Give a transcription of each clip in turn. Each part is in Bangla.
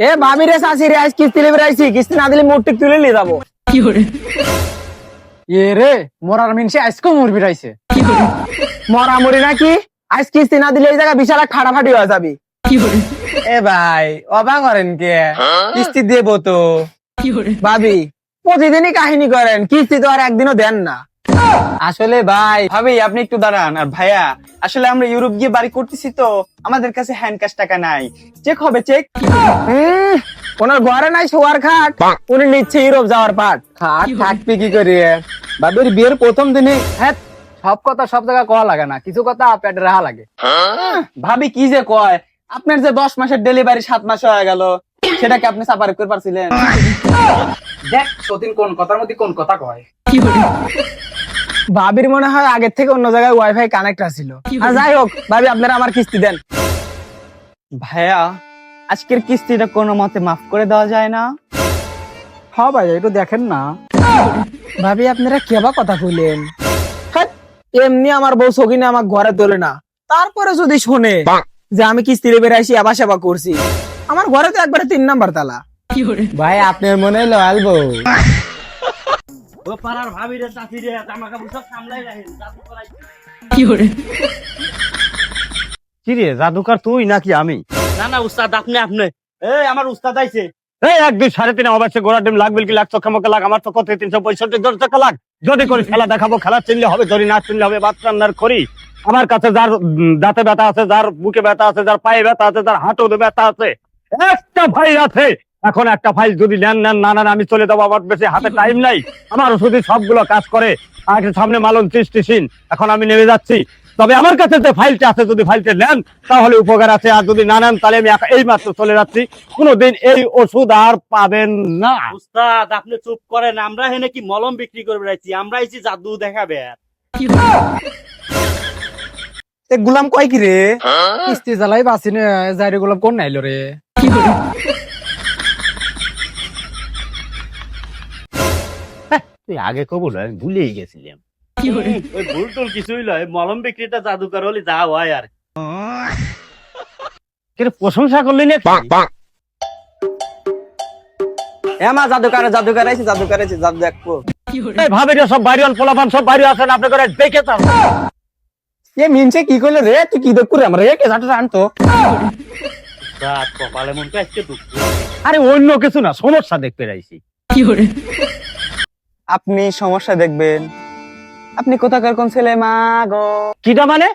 এ ভাবি রে শাশি রে আজ কিস্তি লেবে আইছি কিস্তি না দিলে মোট তুলে নিয়ে যাব। এ রে মরার মিনসে আজকে মুরবি রাইছে মরা মরি নাকি আজ কিস্তি না দিলে এই জায়গা বিশাল এক ফাটাফাটি হয়ে যাবি। এ ভাই অবাক করেন কে? কিস্তি দেবো তো। ভাবি প্রতিদিনই কাহিনী করেন কিস্তি তো আর একদিনও দেন না। আসলে ভাই ভাবি আপনি একটু দাঁড়ান। আর ভাইয়া আসলে আমরা ইউরোপ গিয়ে বাড়ি করতেছি তো আমাদের কাছে হ্যান্ড ক্যাশ টাকা নাই। চেক হবে চেক ওনার ঘরে নাই শোয়ার খাট। উনি নিচ্ছে ইউরোপ যাওয়ার পাট। খাট থাকবে কি করে? বাবির বিয়ের প্রথম দিনে হ্যাঁ সব কথা সব জায়গায় কওয়া লাগে না। কিছু কথা পেটে রাহা লাগে। ভাবি কি যে কয় আপনার যে দশ মাসের ডেলিভারি সাত মাস হয়ে গেল সেটাকে আপনি সাপার করে পারছিলেন? দেখ সতীন কোন কথার মধ্যে কোন কথা কয়? ভাবির মনে হয় আগের থেকে অন্য জায়গায় ওয়াইফাই কানেক্ট আছিল। আর যাই হোক ভাবি আপনারা আমার কিস্তি দেন। ভাইয়া আজকের কিস্তিটা কোনো মতে মাফ করে দেওয়া যায় না? হ্যাঁ ভাই একটু দেখেন না। ভাবি আপনারা কেবা কথা কইলেন? এমনি আমার বউ সকিনে আমার ঘরে তোলে না। তারপরে যদি শোনে যে আমি কিস্তি লেবে আইসি আবার সেবা করছি। আমার ঘরে তো একবারে তিন নাম্বার তালা। ভাই আপনার মনে হয় লয়াল বউ? কি রে জাদুকর তুই নাকি আমি? না না উস্তাদ আপনি আপনি। এই আমার উস্তাদ আইছে। এই এক দুই সাড়ে তিন আমার কাছে গোড়া ডিম লাখ বিলকি লাখ চক্ষা মকে লাখ আমার তো কত তিনশো পঁয়ষট্টি দশ টাকা লাখ যদি করে খেলা দেখাবো খেলা চিনলে হবে যদি না চিনলে হবে বাচ্চা রান্নার করি। আমার কাছে যার দাঁতে ব্যথা আছে যার বুকে ব্যথা আছে যার পায়ে ব্যথা আছে যার হাঁটুতে ব্যথা আছে একটা ফাইল আছে এখন একটা ফাইল যদি নেন নেন না নেন আমি চলে যাব আমার বেশি হাতে টাইম নাই। আমার ওষুধি সবগুলো কাজ করে। আর সামনে মালন ত্রিশ টিসিন এখন আমি নেমে যাচ্ছি। তবে আমার কাছে যে ফাইলটা আছে যদি ফাইলটা নেন তাহলে উপকার আছে। আর যদি না নেন তাহলে আমি এই মাত্র চলে যাচ্ছি। কোনোদিন এই ওষুধ আর পাবেন না। উস্তাদ আপনি চুপ করেন। আমরা হেনে কি মলম বিক্রি করে বেড়াইছি আমরা আইছি জাদু দেখাবে। এ গুলাম কয় কি রে? কিস্তি জ্বালাই বাসি নে যাইরে গুলাম কোন নাইলো রে? তুই আগে কবুল আমি ভুলেই গেছিলাম। ওই ভুল টুল কিছুই লয় মলম বিক্রিটা জাদুকর হলে যা হয় আর। কিন্তু প্রশংসা করলি না এ মা জাদুকার জাদুকার আইছে জাদুকার আইছে জাদু দেখব এই ভাবে সব বাড়িওয়াল পোলাপান সব বাড়ি আছেন আপনি করে দেখে তার এ মিনছে কি কইলে রে? তুই কি দেখ করে আমরা রে আনতো কপালে মন তো আজকে দুঃখ। আরে অন্য কিছু না সমস্যা দেখতে রাইছি আপনি সমস্যা দেখবেন। আপনি কোথাকার কোন ছেলে? মা গো। কিটা মানে?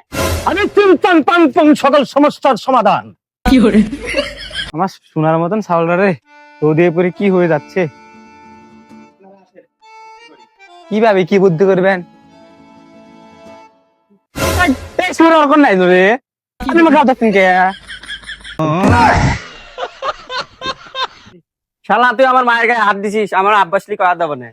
আমি চিন্তান পান পং সকল সমস্যার সমাধান। আমার শোনার মতন সাউলরা রে দিয়ে পরে কি হয়ে যাচ্ছে? কীভাবে কি বুদ্ধি করবেন? নাই রে। আপনি আমাকে আদাচ্ছেন কে? শালা তুই আমার মায়ের গায়ে হাত দিছিস আমার আব্বাসলি করা দেবো না।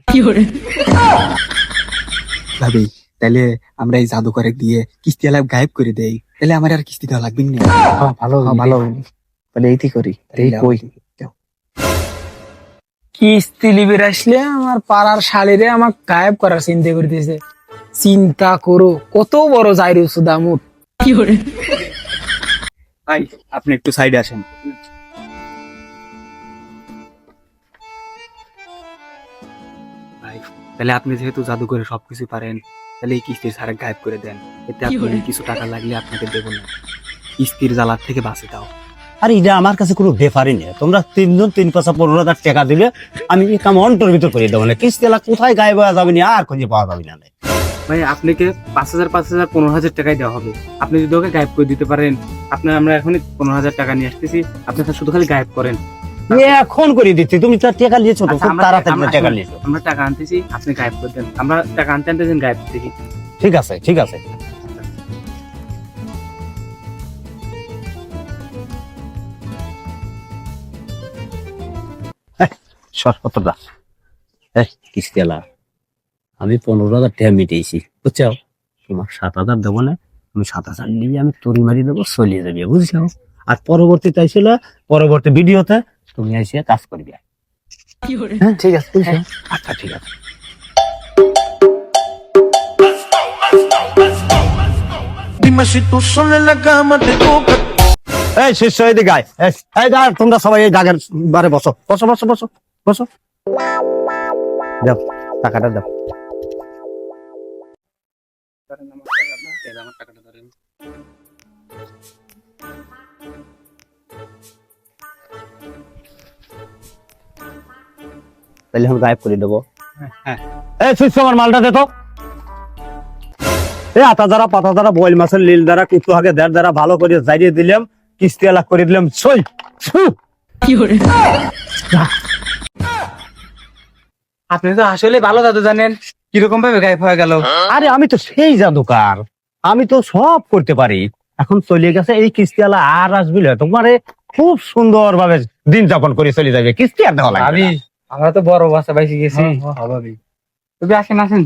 ভাবি তাহলে আমরা এই জাদুকরে দিয়ে কিস্তি আলাপ গায়েব করে দেই। তাহলে আমার আর কিস্তি দেওয়া লাগবে না। ভালো হ্যাঁ, ভালো তাহলে এইটি করি এই কই? কিস্তি লিবে আসলে আমার পাড়ার শালিরে আমার গায়েব করার চিন্তা করতেছে চিন্তা করো কত বড় যাই রে সুদামুট ভাই আপনি একটু সাইডে আসেন। তাহলে আপনি যেহেতু জাদু করে সবকিছু পারেন তাহলে এই কিস্তির সারা গায়েব করে দেন। এতে আপনি কিছু টাকা লাগলে আপনাকে দেবো না। কিস্তির জ্বালার থেকে বাঁচে দাও আর এটা আমার কাছে কোনো ব্যাপারই নেই। তোমরা তিনজন তিন পাঁচা পনেরো হাজার টাকা দিলে আমি এই কাম অন্টর ভিতর করে দেবো না। কিস্তি এলা কোথায় গায়ে পাওয়া যাবে না? আর খুঁজে পাওয়া যাবে না। ভাই আপনাকে পাঁচ হাজার পাঁচ হাজার পনেরো হাজার টাকাই দেওয়া হবে। আপনি যদি ওকে গায়েব করে দিতে পারেন আপনার আমরা এখনই পনেরো হাজার টাকা নিয়ে আসতেছি। আপনি শুধু খালি গায়েব করেন। এখন করে দিচ্ছি। তুমি তো টাকা নিয়েছো তো খুব তাড়াতাড়ি টাকা নিয়েছো। আমরা টাকা আনতেছি আপনি গায়েব করে দেন। আমরা টাকা আনতে আনতে গায়েব দেখি। ঠিক আছে ঠিক আছে। সরপতটা এই কিস্তি আমি পনেরো হাজার টাকা মিটিয়েছি বুঝছ তোমার সাত হাজার দেবো না আমি সাত হাজার নিবি আমি তরি মারি দেবো চলিয়ে যাবি বুঝছ আর পরবর্তীতে আইছিল পরবর্তী ভিডিওতে তুমি আইসিয়া কাজ করবি। হ্যাঁ ঠিক আছে আচ্ছা ঠিক আছে। এই শিষ্য এদিকে। এই, তোমরা সবাই এই বারে বসো। বসো বসো বসো বসো। দাও। টাকাটা দাও তাহলে আমি গায়েব করে দেবো। এই শিষ্য আমার মালটা দে তো। এই আতা দ্বারা পাতা দ্বারা বয়েল মাছের লীল দ্বারা কুতু হাগে দেড় দ্বারা ভালো করে জারিয়ে দিলাম কিস্তি এলাক করে দিলাম সই আপনি তো আসলে ভালো দাদু জানেন কীরকম ভাবে গায়েব হয়ে গেল? আরে আমি তো সেই জাদুকার আমি তো সব করতে পারি। এখন চলে গেছে এই কিস্তি কিস্তিওয়ালা আর আসবি না তোমার খুব সুন্দর ভাবে দিন যাপন করে চলে যাবে কিস্তি আর দেওয়া লাগবে। আমরা তো বড় বাসা বাইসে গেছি। ভাবি তুমি আসেন আসেন।